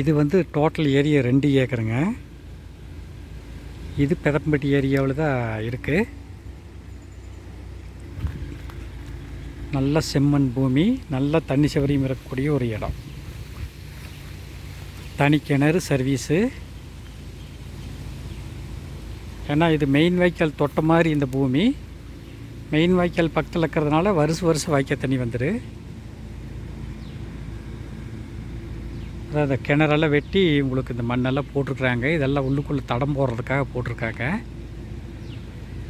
இது வந்து total area ரெண்டு ஏக்கருங்க. இது பெதம்பட்டி ஏரியாவில் தான் இருக்குது நல்ல செம்மண் பூமி நல்ல தண்ணி சவரியும் இருக்கக்கூடிய ஒரு இடம். தனி கிணறு சர்வீஸு ஏன்னா இது மெயின் வாய்க்கால் தொட்ட மாதிரி இந்த பூமி. மெயின் வாய்க்கால் பக்கத்தில் இருக்கிறதுனால வருஷம் வருஷம் வாய்க்கால் தண்ணி வந்துடு அதான் அந்த கிணறெல்லாம் வெட்டி உங்களுக்கு இந்த மண்ணெல்லாம் போட்டிருக்குறாங்க. இதெல்லாம் உள்ளுக்குள்ளே தடம் போடுறதுக்காக போட்டிருக்காங்க.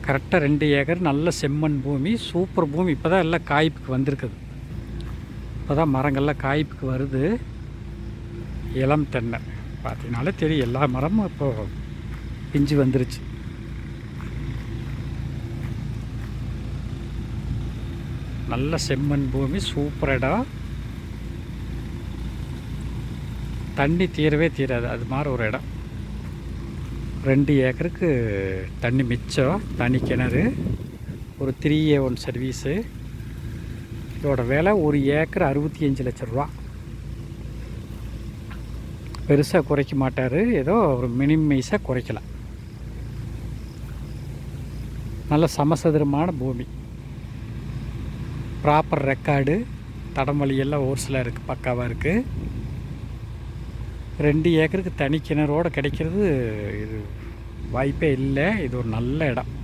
கரெக்டாக ரெண்டு ஏக்கர் நல்ல செம்மண் பூமி சூப்பர் பூமி. இப்போ தான் எல்லாம் காய்ப்புக்கு வந்திருக்குது. இப்போ தான் மரங்கள்லாம் காய்ப்புக்கு வருது. இளம் தென்னை. பார்த்தீங்கனாலே தெரியும் எல்லா மரமும் இப்போ பிஞ்சு வந்துருச்சு. நல்ல செம்மண் பூமி சூப்பர் இடம். தண்ணி தீரவே தீராது. அது மாதிரி ஒரு இடம். ரெண்டு ஏக்கருக்கு தண்ணி மிச்சம் தனி கிணறு ஒரு த்ரீ ஏ ஒன் சர்வீஸு இதோட விலை ஒரு ஏக்கர் அறுபத்தி அஞ்சு லட்ச ரூபா. பெருசாக குறைக்க மாட்டார். ஏதோ ஒரு மினிமைஸாக குறைக்கலாம் நல்ல சமசதுரமான பூமி. ப்ராப்பர் ரெக்கார்டு தடமொழி எல்லாம் சில இருக்குது பக்காவாக இருக்குது ரெண்டு ஏக்கருக்கு தனி கிணறோடு கிடைக்கிறது இது வாய்ப்பே இல்லை. இது ஒரு நல்ல இடம்.